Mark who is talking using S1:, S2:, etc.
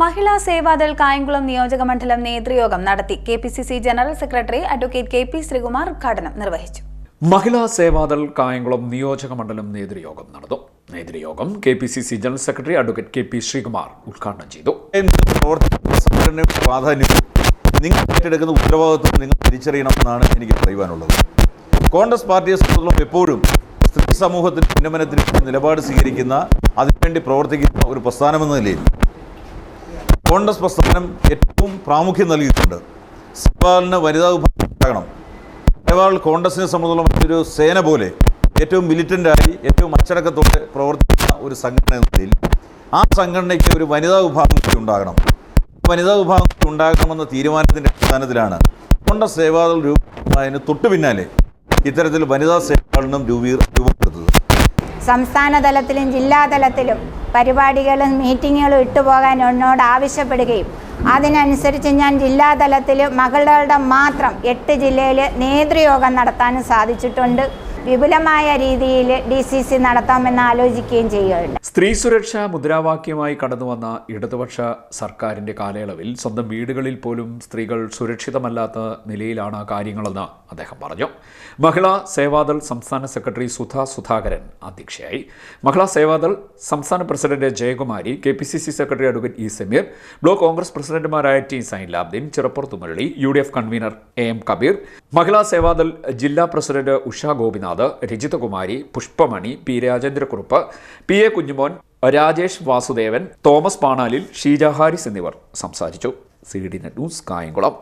S1: മഹിളാ സേവാദൾ കായംകുളം നിയോജക മണ്ഡലം നേതൃയോഗം നടത്തി K P C C general secretary advocate K P Sreekumar ഉദ്ഘാടനം നിർവഹിച്ചു.
S2: മഹിളാ സേവാദൾ കായംകുളം നിയോജക മണ്ഡലം നേതൃയോഗം നടന്നു. നേതൃയോഗം K P C C general secretary advocate K P Sreekumar ഉദ്ഘാടനം ചെയ്തു.
S3: നിങ്ങൾ ഏറ്റെടുക്കുന്ന ഉത്തരവാദിത്വം നിങ്ങൾ തിരിച്ചറിയണമെന്നാണ് എനിക്ക് പറയുവാനുള്ളത്. കോൺഗ്രസ് പാർട്ടിയെ സംബന്ധിച്ചിടത്തോളം എപ്പോഴും സ്ത്രീ സമൂഹത്തിന് ഉന്നമനത്തിന് നിലപാട് സ്വീകരിക്കുന്ന അതിനുവേണ്ടി പ്രവർത്തിക്കുന്ന ഒരു പ്രസ്ഥാനമെന്ന നിലയിൽ കോൺഗ്രസ് പ്രസ്ഥാനം ഏറ്റവും പ്രാമുഖ്യം നൽകിയിട്ടുണ്ട്. സിപ്പാലിന് വനിതാ വിഭാഗം ഉണ്ടാകണം. സവാൾ കോൺഗ്രസിനെ സംബന്ധിച്ചുള്ള ഒരു സേന പോലെ ഏറ്റവും മിലിറ്റന്റായി ഏറ്റവും അച്ചടക്കത്തോടെ പ്രവർത്തിക്കുന്ന ഒരു സംഘടന എന്ന നിലയിൽ ആ സംഘടനയ്ക്ക് ഒരു വനിതാ വിഭാഗം കൂടി ഉണ്ടാകണം. വനിതാ വിഭാഗം കൂടി ഉണ്ടാകണമെന്ന തീരുമാനത്തിന്റെ അടിസ്ഥാനത്തിലാണ് കോൺഗ്രസ് സേവാദൾ രൂപത്തിന് തൊട്ടു പിന്നാലെ ഇത്തരത്തിൽ വനിതാ സേവാദളിനും രൂപീ രൂപപ്പെടുത്തത്
S4: സംസ്ഥാന തലത്തിലും ജില്ലാതലത്തിലും പരിപാടികളും മീറ്റിങ്ങുകളും ഇട്ടുപോകാൻ എന്നോട് ആവശ്യപ്പെടുകയും അതിനനുസരിച്ച് ഞാൻ ജില്ലാതലത്തിൽ മകളുടെ മാത്രം എട്ട് ജില്ലയിൽ നേതൃയോഗം നടത്താനും സാധിച്ചിട്ടുണ്ട്. വിപുലമായ രീതിയിൽ ഡി സി സി നടത്താമെന്ന് ആലോചിക്കുകയും ചെയ്യുകയുണ്ട്
S2: സ്ത്രീ സുരക്ഷ മുദ്രാവാക്യമായി കടന്നുവന്ന ഇടതുപക്ഷ സർക്കാരിന്റെ കാലയളവിൽ സ്വന്തം വീടുകളിൽ പോലും സ്ത്രീകൾ സുരക്ഷിതമല്ലാത്ത നിലയിലാണ് കാര്യങ്ങളെന്ന് അദ്ദേഹം പറഞ്ഞു. മഹിളാ സേവാദൾ സംസ്ഥാന സെക്രട്ടറി സുധ സുധാകരൻ അധ്യക്ഷയായി. മഹിളാ സേവാദൾ സംസ്ഥാന president Jayakumari K P C C secretary advocate E Sameer block Congress പ്രസിഡന്റുമാരായ T Zainulabdeen Chirappurath Murali U D F convener A M Kabeer Mahila Sevadal ജില്ലാ president Usha Gopinath Rajithakumari Pushpamani P Rajendrakurup P A Kunjumon Rajesh Vasudevan Thomas Panalil Sheeja Haris എന്നിവർ സംസാരിച്ചു. C D news Kayamkulam.